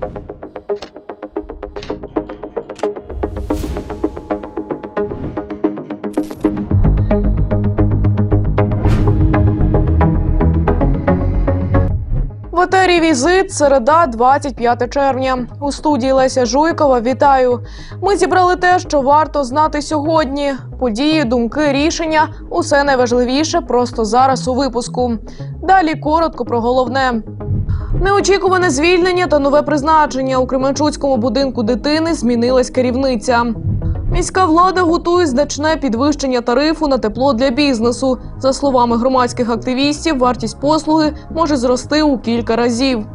В візит середа, 25 червня. У студії Леся Жуйкова. Вітаю. Ми зібрали те, що варто знати сьогодні. Події, думки, рішення усе найважливіше просто зараз у випуску. Далі коротко про головне. Неочікуване звільнення та нове призначення у Кременчуцькому будинку дитини змінилась керівниця. Міська влада готує значне підвищення тарифу на тепло для бізнесу. За словами громадських активістів, вартість послуги може зрости у кілька разів.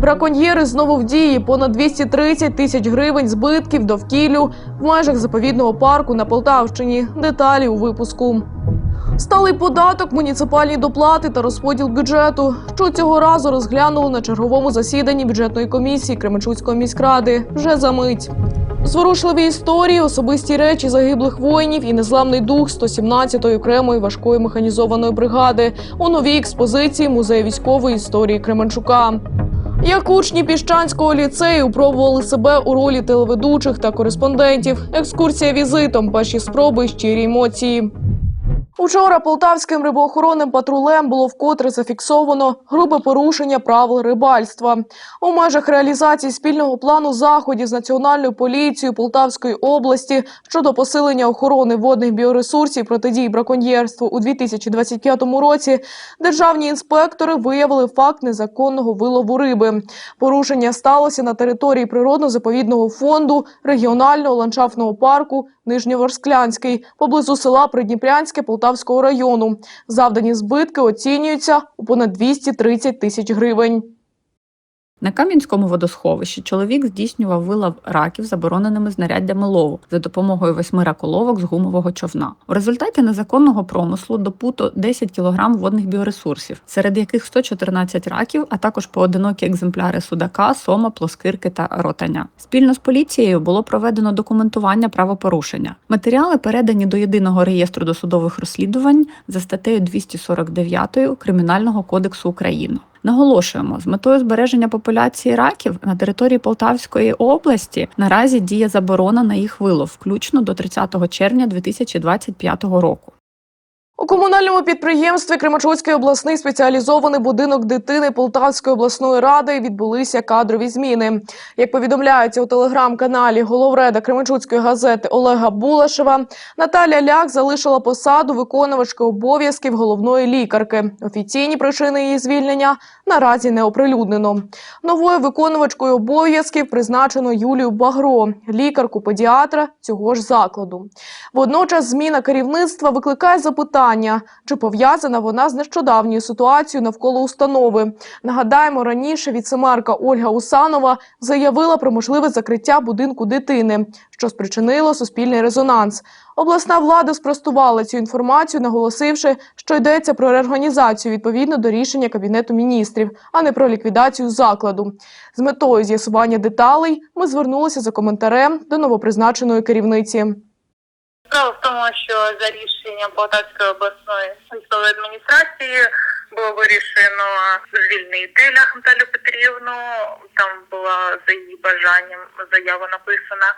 Браконьєри знову в дії понад 230 тисяч гривень збитків довкіллю в межах заповідного парку на Полтавщині. Деталі у випуску. Сталий податок, муніципальні доплати та розподіл бюджету, що цього разу розглянули на черговому засіданні бюджетної комісії Кременчуцької міськради. Вже за мить. Зворушливі історії, особисті речі загиблих воїнів і незламний дух 117-ї окремої важкої механізованої бригади у новій експозиції музею військової історії Кременчука. Як учні піщанського ліцею пробували себе у ролі телеведучих та кореспондентів. Екскурсія візитом, перші спроби, щирі емоції. Учора полтавським рибоохоронним патрулем було вкотре зафіксовано грубе порушення правил рибальства. У межах реалізації спільного плану заходів з Національною поліцією Полтавської області щодо посилення охорони водних біоресурсів протидії браконьєрству у 2025 році державні інспектори виявили факт незаконного вилову риби. Порушення сталося на території природно-заповідного фонду регіонального ландшафтного парку Нижньоворсклянський поблизу села Придніпрянське Полтавського району. Завдані збитки оцінюються у понад 230 тисяч гривень. На Кам'янському водосховищі чоловік здійснював вилов раків забороненими знаряддями лову за допомогою восьми раколовок з гумового човна. У результаті незаконного промислу допуто 10 кг водних біоресурсів, серед яких 114 раків, а також поодинокі екземпляри судака, сома, плоскирки та ротаня. Спільно з поліцією було проведено документування правопорушення. Матеріали передані до єдиного реєстру досудових розслідувань за статтею 249 Кримінального кодексу України. Наголошуємо, з метою збереження популяції раків на території Полтавської області наразі діє заборона на їх вилов, включно до 30 червня 2025 року. У комунальному підприємстві Кременчуцький обласний спеціалізований будинок дитини Полтавської обласної ради відбулися кадрові зміни. Як повідомляється у телеграм-каналі головреда Кременчуцької газети Олега Булашева, Наталя Ляк залишила посаду виконувачки обов'язків головної лікарки. Офіційні причини її звільнення наразі не оприлюднено. Новою виконувачкою обов'язків призначено Юлію Багро, лікарку педіатра цього ж закладу. Водночас зміна керівництва викликає запитання, чи пов'язана вона з нещодавньою ситуацією навколо установи. Нагадаємо, раніше віцемерка Ольга Усанова заявила про можливе закриття будинку дитини, що спричинило суспільний резонанс. Обласна влада спростувала цю інформацію, наголосивши, що йдеться про реорганізацію відповідно до рішення кабінету міністрів, а не про ліквідацію закладу. З метою з'ясування деталей ми звернулися за коментарем до новопризначеної керівниці. Справа в тому, що за рішенням Полтавської обласної військової адміністрації було вирішено звільнити Ляху Наталю Петрівну. Там була за її бажанням заява написана,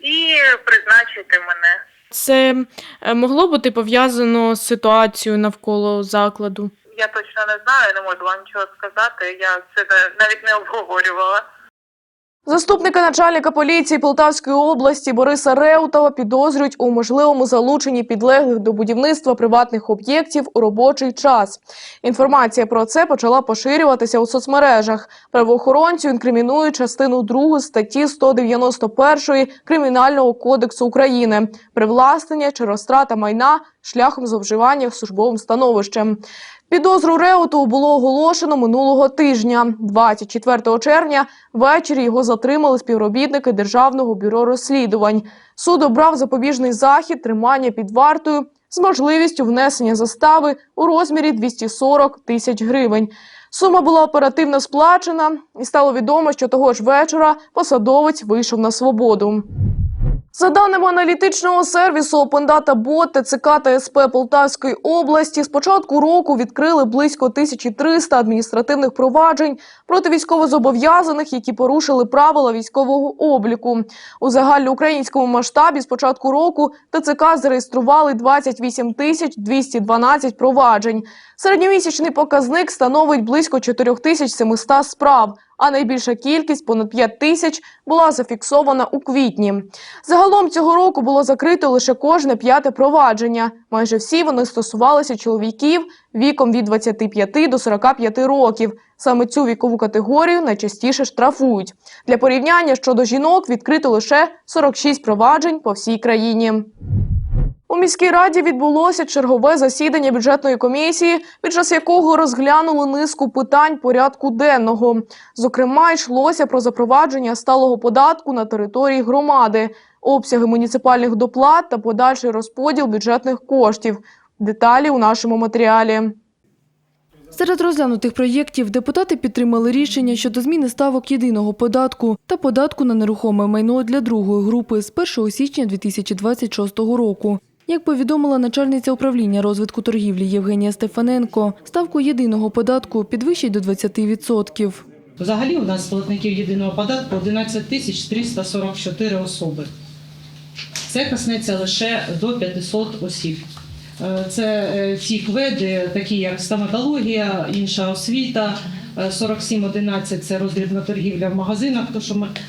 і призначити мене. Це е, могло бути пов'язано з ситуацією навколо закладу. Я точно не знаю, не можу вам нічого сказати. Я це навіть не обговорювала. Заступника начальника поліції Полтавської області Бориса Реутова підозрюють у можливому залученні підлеглих до будівництва приватних об'єктів у робочий час. Інформація про це почала поширюватися у соцмережах. Правоохоронцю інкримінують частину 2 статті 191 Кримінального кодексу України привласнення чи розтрата майна шляхом зловживання службовим становищем. Підозру Реуту було оголошено минулого тижня. 24 червня ввечері його затримали співробітники Державного бюро розслідувань. Суд обрав запобіжний захід тримання під вартою з можливістю внесення застави у розмірі 240 тисяч гривень. Сума була оперативно сплачена, і стало відомо, що того ж вечора посадовець вийшов на свободу. За даними аналітичного сервісу Data Bot, ТЦК та СП Полтавської області з початку року відкрили близько 1300 адміністративних проваджень проти військовозобов'язаних, які порушили правила військового обліку. У загальноукраїнському масштабі з початку року ТЦК зареєстрували 28 тисяч 212 проваджень. Середньомісячний показник становить близько 4700 справ, а найбільша кількість понад 5 тисяч була зафіксована у квітні. Загалом цього року було закрито лише кожне п'яте провадження. Майже всі вони стосувалися чоловіків віком від 25 до 45 років. Саме цю вікову категорію найчастіше штрафують. Для порівняння щодо жінок відкрито лише 46 проваджень по всій країні. Міській раді відбулося чергове засідання бюджетної комісії, під час якого розглянули низку питань порядку денного. Зокрема, йшлося про запровадження сталого податку на території громади, обсяги муніципальних доплат та подальший розподіл бюджетних коштів. Деталі у нашому матеріалі. Серед розглянутих проєктів депутати підтримали рішення щодо зміни ставок єдиного податку та податку на нерухоме майно для другої групи з 1 січня 2026 року. Як повідомила начальниця управління розвитку торгівлі Євгенія Стефаненко, ставку єдиного податку підвищить до 20%. Взагалі у нас платників єдиного податку 11 тисяч 344 особи. Це коснеться лише до 500 осіб. Е, Це е, ті кведи, такі як стоматологія, інша освіта, е, 4711 – це роздрібна торгівля в магазинах, то що ми е,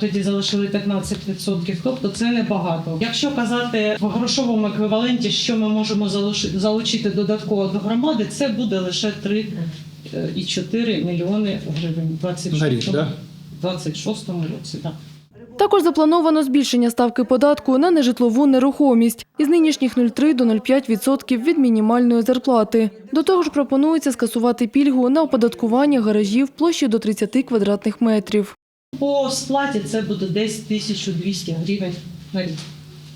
тоді залишили 15%, тобто це небагато. Якщо казати в грошовому еквіваленті, що ми можемо залучити додатково до громади, це буде лише 3,4 мільйони гривень в 26 На рік, да? 26-му році. Так. Також заплановано збільшення ставки податку на нежитлову нерухомість із нинішніх 0,3 до 0,5% від мінімальної зарплати. До того ж, пропонується скасувати пільгу на оподаткування гаражів площею до 30 квадратних метрів. По сплаті це буде десь 1200 гривень на рік.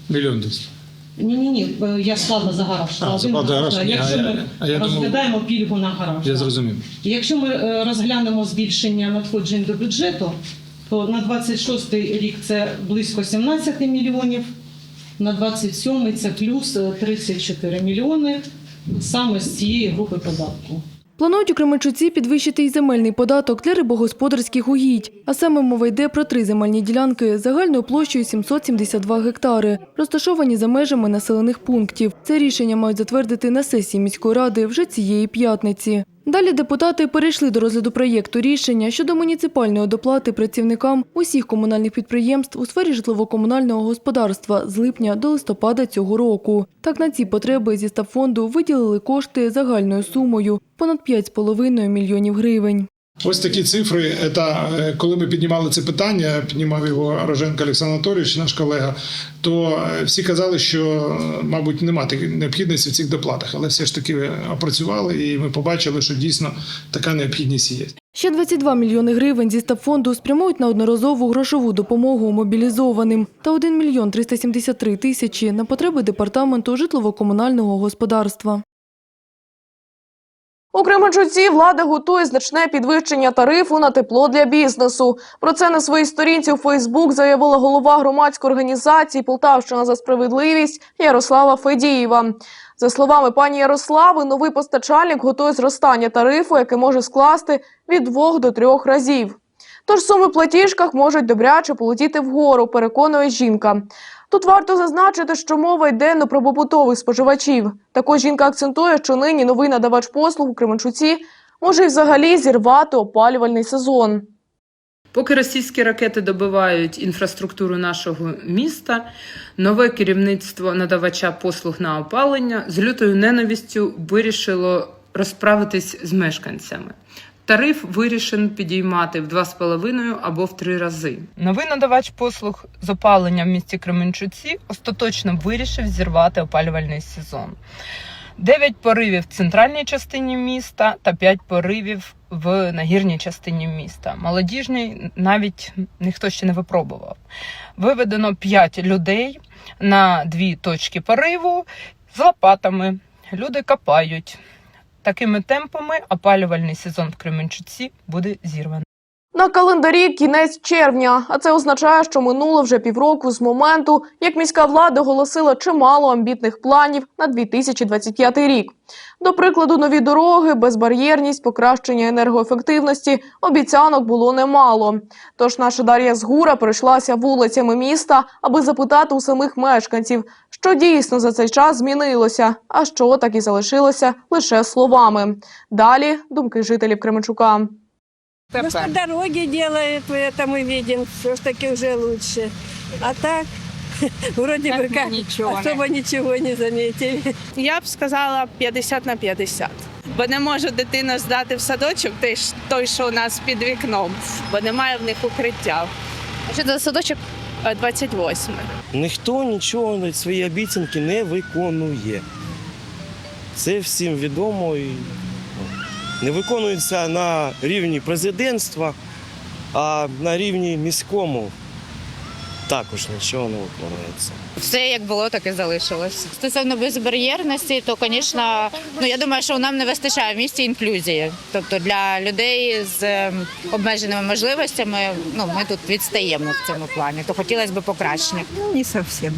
Мільйон десь. Ні, ні, ні, я склала за гараж. А, за гараж. Ні, Якщо а я- ми а я розглядаємо пільгу на гараж. Я так. зрозумів. Якщо ми е, розглянемо збільшення надходжень до бюджету, то на 26 рік це близько 17 мільйонів, на 27 це плюс е, 34 мільйони саме з цієї групи податку. Планують у Кременчуці підвищити й земельний податок для рибогосподарських угідь. А саме мова йде про три земельні ділянки загальною площею 772 гектари, розташовані за межами населених пунктів. Це рішення мають затвердити на сесії міської ради вже цієї п'ятниці. Далі депутати перейшли до розгляду проєкту рішення щодо муніципальної доплати працівникам усіх комунальних підприємств у сфері житлово-комунального господарства з липня до листопада цього року. Так на ці потреби зі стабфонду виділили кошти загальною сумою понад 5,5 мільйонів гривень. Ось такі цифри. Це, е, коли ми піднімали це питання, піднімав його Роженко Олександр Анатолійович, наш колега, то е, всі казали, що, е, мабуть, такої необхідності в цих доплатах, але все ж таки опрацювали, і ми побачили, що дійсно така необхідність є. Ще 22 мільйони гривень зі стабфонду спрямують на одноразову грошову допомогу мобілізованим та 1 мільйон 373 тисячі на потреби департаменту житлово-комунального господарства. У Кременчуці влада готує значне підвищення тарифу на тепло для бізнесу. Про це на своїй сторінці у Фейсбук заявила голова громадської організації Полтавщина за справедливість Ярослава Федієва. За словами пані Ярослави, новий постачальник готує зростання тарифу, яке може скласти від двох до трьох разів. Тож суми в платіжках можуть добряче полетіти вгору, переконує жінка. Тут варто зазначити, що мова йде не про побутових споживачів. Також жінка акцентує, що нині новий надавач послуг у Кременчуці може й взагалі зірвати опалювальний сезон. Поки російські ракети добивають інфраструктуру нашого міста, нове керівництво надавача послуг на опалення з лютою ненавистю вирішило розправитись з мешканцями. Тариф вирішен підіймати в 2,5 або в 3 рази. Новий надавач послуг з опалення в місті Кременчуці остаточно вирішив зірвати опалювальний сезон. 9 поривів в центральній частині міста та 5 поривів в нагірній частині міста. Молодіжній навіть ніхто ще не випробував. Виведено 5 людей на дві точки пориву з лопатами. Люди копають. Такими темпами опалювальний сезон в Кременчуці буде зірваний. На календарі кінець червня, а це означає, що минуло вже півроку з моменту, як міська влада оголосила чимало амбітних планів на 2025 рік. До прикладу, нові дороги, безбар'єрність, покращення енергоефективності обіцянок було немало. Тож наша Дар'я Згура пройшлася вулицями міста, аби запитати у самих мешканців, що дійсно за цей час змінилося, а що так і залишилося лише словами. Далі думки жителів Кременчука. Ну, что дороги делает, это мы видим, все-таки уже лучше. А так, вроде бы как особо ничего не заметили. Я б сказала 50 на 50. Бо не може дитина здати в садочок той, ж- той, що у нас під вікном, бо немає в них укриття. А що це садочок? 28. Ніхто нічого на свої обіцянки не виконує. Це всім відомо і ну, не виконується на рівні президентства, а на рівні міському також нічого не виконується. Все як було, так і залишилось. Стосовно безбар'єрності, то, звісно, ну я думаю, що нам не вистачає в місті інклюзії. Тобто для людей з ем, обмеженими можливостями, ну ми тут відстаємо в цьому плані. То хотілося б покращення. Не совсем.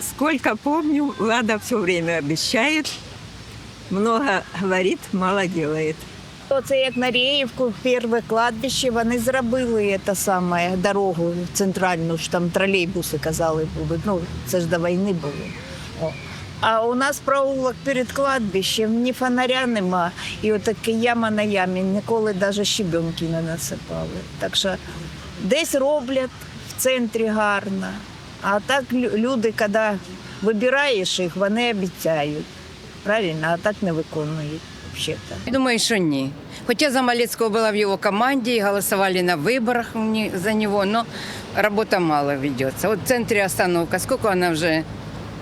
Сколько помню, Влада все время обещает, много говорит, мало делает. Оце як на Рєївку, перше кладбище, вони зробили те саме дорогу центральну, що там тролейбуси казали були. Ну, це ж до війни було. О. А у нас проулок перед кладбищем, ні фонаря нема. І отаке яма на ямі, ніколи навіть щебенки не насипали. Так що десь роблять в центрі гарно. А так люди, коли вибираєш їх, вони обіцяють. Правильно, а так не виконують Взагалі-то. Думаю, что не. Хотя Замалецкого была в его команде, и голосовали на выборах мне- за него, но работа мало ведется. Вот в центре остановка, сколько она уже,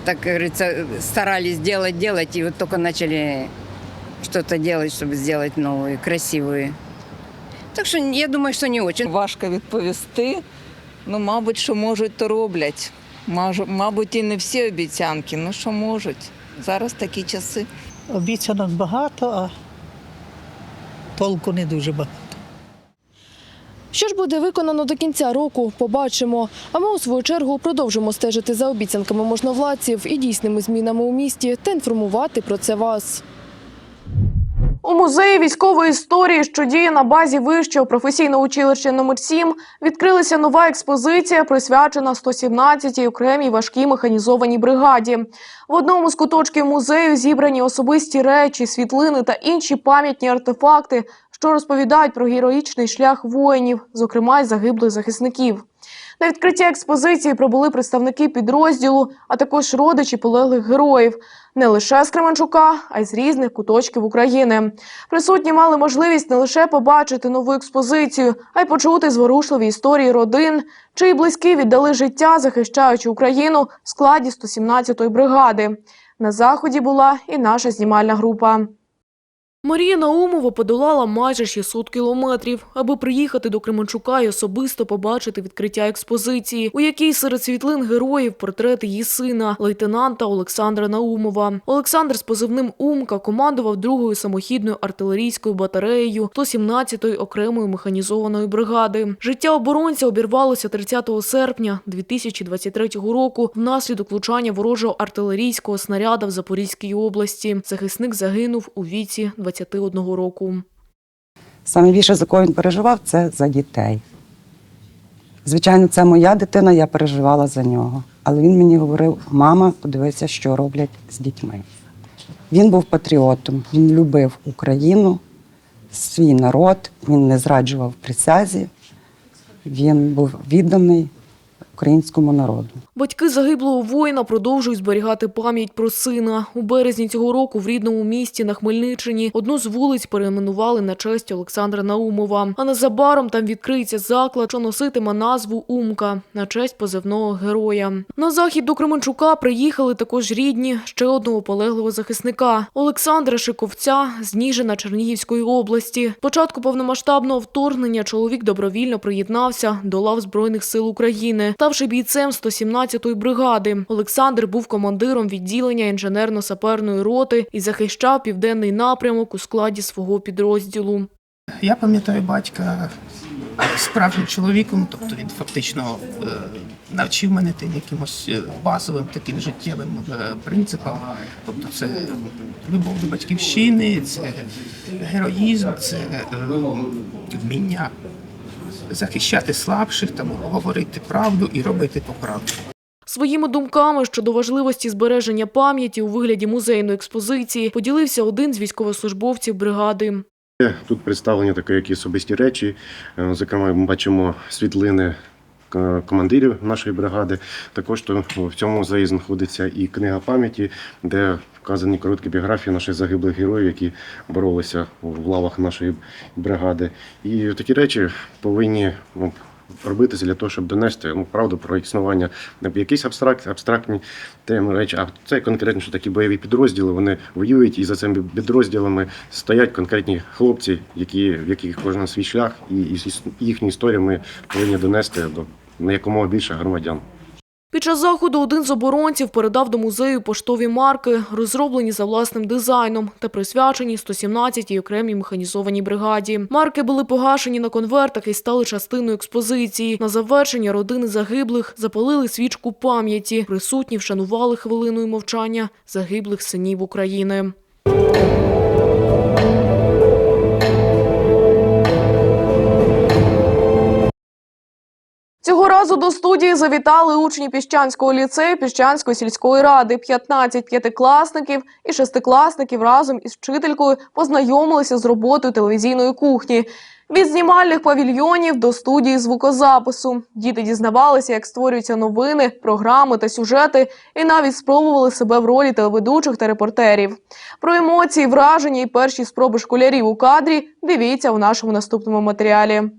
так говорится, старались делать, делать, и вот только начали что-то делать, чтобы сделать новую, красивую. Так що я думаю, що не очень. Важко відповісти. Ну, мабуть, що можуть, то роблять. Мажу- Мабуть, і не всі обіцянки, ну що можуть. Зараз такі часи. Обіцянок багато, а толку не дуже багато. Що ж буде виконано до кінця року, побачимо. А ми у свою чергу продовжимо стежити за обіцянками можновладців і дійсними змінами у місті та інформувати про це вас. У музеї військової історії, що діє на базі вищого професійного училища номер 7 відкрилася нова експозиція, присвячена 117-й окремій важкій механізованій бригаді. В одному з куточків музею зібрані особисті речі, світлини та інші пам'ятні артефакти, що розповідають про героїчний шлях воїнів, зокрема й загиблих захисників. На відкритті експозиції прибули представники підрозділу, а також родичі полеглих героїв не лише з Кременчука, а й з різних куточків України. Присутні мали можливість не лише побачити нову експозицію, а й почути зворушливі історії родин, чиї близькі віддали життя, захищаючи Україну в складі 117-ї бригади. На заході була і наша знімальна група. Марія Наумова подолала майже 600 кілометрів, аби приїхати до Кременчука і особисто побачити відкриття експозиції, у якій серед світлин героїв портрет її сина, лейтенанта Олександра Наумова. Олександр з позивним Умка командував другою самохідною артилерійською батареєю 117-ї окремої механізованої бригади. Життя оборонця обірвалося 30 серпня 2023 року внаслідок влучання ворожого артилерійського снаряда в Запорізькій області. Захисник загинув у віці 21 року. Саме більше за кого він переживав, це за дітей. Звичайно, це моя дитина, я переживала за нього. Але він мені говорив: мама, подивися, що роблять з дітьми. Він був патріотом, він любив Україну, свій народ, він не зраджував присязі, він був відданий українському народу. Батьки загиблого воїна продовжують зберігати пам'ять про сина. У березні цього року в рідному місті на Хмельниччині одну з вулиць перейменували на честь Олександра Наумова. А незабаром там відкриється заклад, що носитиме назву Умка на честь позивного героя. На захід до Кременчука приїхали також рідні ще одного полеглого захисника Олександра Шиковця з Ніжина Чернігівської області. Початку повномасштабного вторгнення чоловік добровільно приєднався до лав Збройних сил України, ставши бійцем 117-ї бригади. Олександр був командиром відділення інженерно-саперної роти і захищав південний напрямок у складі свого підрозділу. Я пам'ятаю батька справжнім чоловіком, тобто він фактично е, навчив мене тим якимось е, базовим таким життєвим е, принципам. Тобто це любов до батьківщини, це героїзм, це вміння захищати слабших, там, говорити правду і робити по правду. Своїми думками щодо важливості збереження пам'яті у вигляді музейної експозиції поділився один з військовослужбовців бригади. Тут представлені такі які особисті речі. Е, Зокрема, ми бачимо світлини командирів нашої бригади. Також то в цьому музеї знаходиться і книга пам'яті, де вказані короткі біографії наших загиблих героїв, які боролися в лавах нашої бригади. І такі речі повинні ну, робитися для того, щоб донести ну, правду про існування не якісь абстракт, абстрактні теми речі, а це конкретно, що такі бойові підрозділи вони воюють, і за цими підрозділами стоять конкретні хлопці, які, в яких кожен свій шлях, і, і їхню історію ми повинні донести до на якомога більше громадян. Під час заходу один з оборонців передав до музею поштові марки, розроблені за власним дизайном та присвячені 117-й окремій механізованій бригаді. Марки були погашені на конвертах і стали частиною експозиції. На завершення родини загиблих запалили свічку пам'яті. Присутні вшанували хвилиною мовчання загиблих синів України. Разу до студії завітали учні Піщанського ліцею Піщанської сільської ради. 15 п'ятикласників і шестикласників разом із вчителькою познайомилися з роботою телевізійної кухні. Від знімальних павільйонів до студії звукозапису. Діти дізнавалися, як створюються новини, програми та сюжети, і навіть спробували себе в ролі телеведучих та репортерів. Про емоції, враження і перші спроби школярів у кадрі дивіться у нашому наступному матеріалі.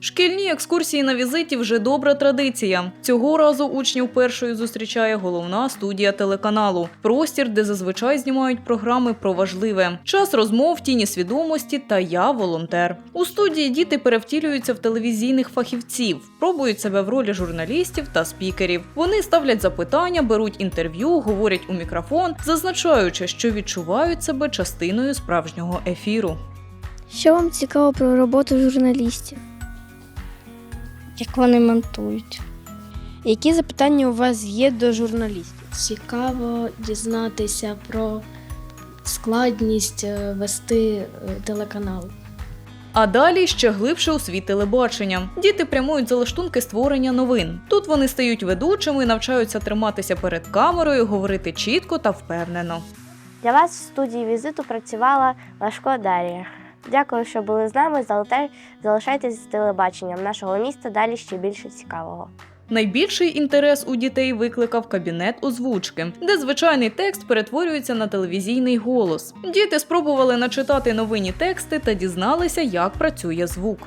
Шкільні екскурсії на візиті вже добра традиція. Цього разу учнів першою зустрічає головна студія телеканалу, простір, де зазвичай знімають програми про важливе. Час розмов, тіні свідомості та я волонтер. У студії діти перевтілюються в телевізійних фахівців, пробують себе в ролі журналістів та спікерів. Вони ставлять запитання, беруть інтерв'ю, говорять у мікрофон, зазначаючи, що відчувають себе частиною справжнього ефіру. Що вам цікаво про роботу журналістів? Як вони монтують? Які запитання у вас є до журналістів? Цікаво дізнатися про складність е, вести е, телеканал. А далі ще глибше у світ телебачення. Діти прямують за лаштунки створення новин. Тут вони стають ведучими, навчаються триматися перед камерою, говорити чітко та впевнено. Для вас в студії візиту працювала Лашко Дар'я. Дякую, що були з нами. Залишайтесь з телебаченням нашого міста. Далі ще більше цікавого. Найбільший інтерес у дітей викликав кабінет озвучки, де звичайний текст перетворюється на телевізійний голос. Діти спробували начитати новинні тексти та дізналися, як працює звук.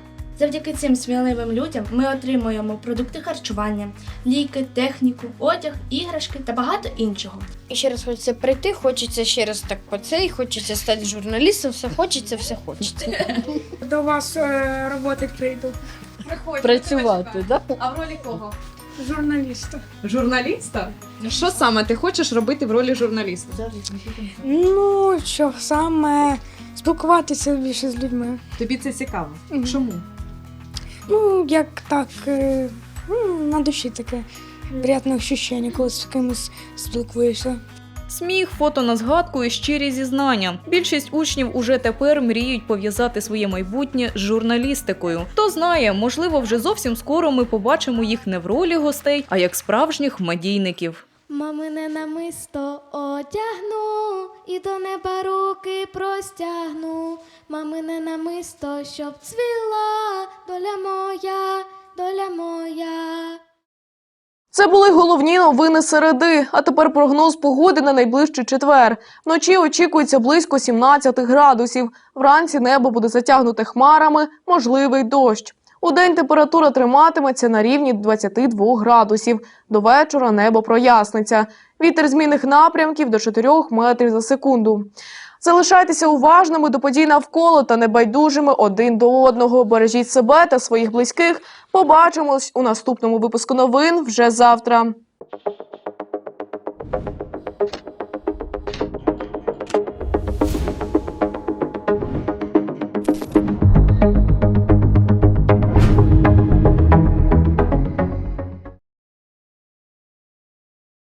Завдяки цим сміливим людям ми отримуємо продукти харчування, ліки, техніку, одяг, іграшки та багато іншого. І ще раз хочеться прийти, хочеться ще раз так по цей, хочеться стати журналістом, все хочеться, все хочеться. До вас е, роботи прийду. Працювати, да? А в ролі кого? Журналіста. Журналіста? Що саме ти хочеш робити в ролі журналіста? Ну, що саме спілкуватися більше з людьми. Тобі це цікаво. Чому? Ну, як так, е, ну, на душі таке приємне ощущення, коли з кимось спілкуєшся. Сміх, фото на згадку і щирі зізнання. Більшість учнів уже тепер мріють пов'язати своє майбутнє з журналістикою. Хто знає, можливо, вже зовсім скоро ми побачимо їх не в ролі гостей, а як справжніх медійників. Мамине намисто одягну і до неба руки простягну. Мамине намисто, щоб цвіла, доля моя, доля моя. Це були головні новини середи. А тепер прогноз погоди на найближчий четвер. Вночі очікується близько 17 градусів. Вранці небо буде затягнуте хмарами, можливий дощ. У день температура триматиметься на рівні 22 градусів. До вечора небо проясниться. Вітер змінних напрямків до 4 метрів за секунду. Залишайтеся уважними до подій навколо та небайдужими один до одного. Бережіть себе та своїх близьких. Побачимось у наступному випуску новин вже завтра.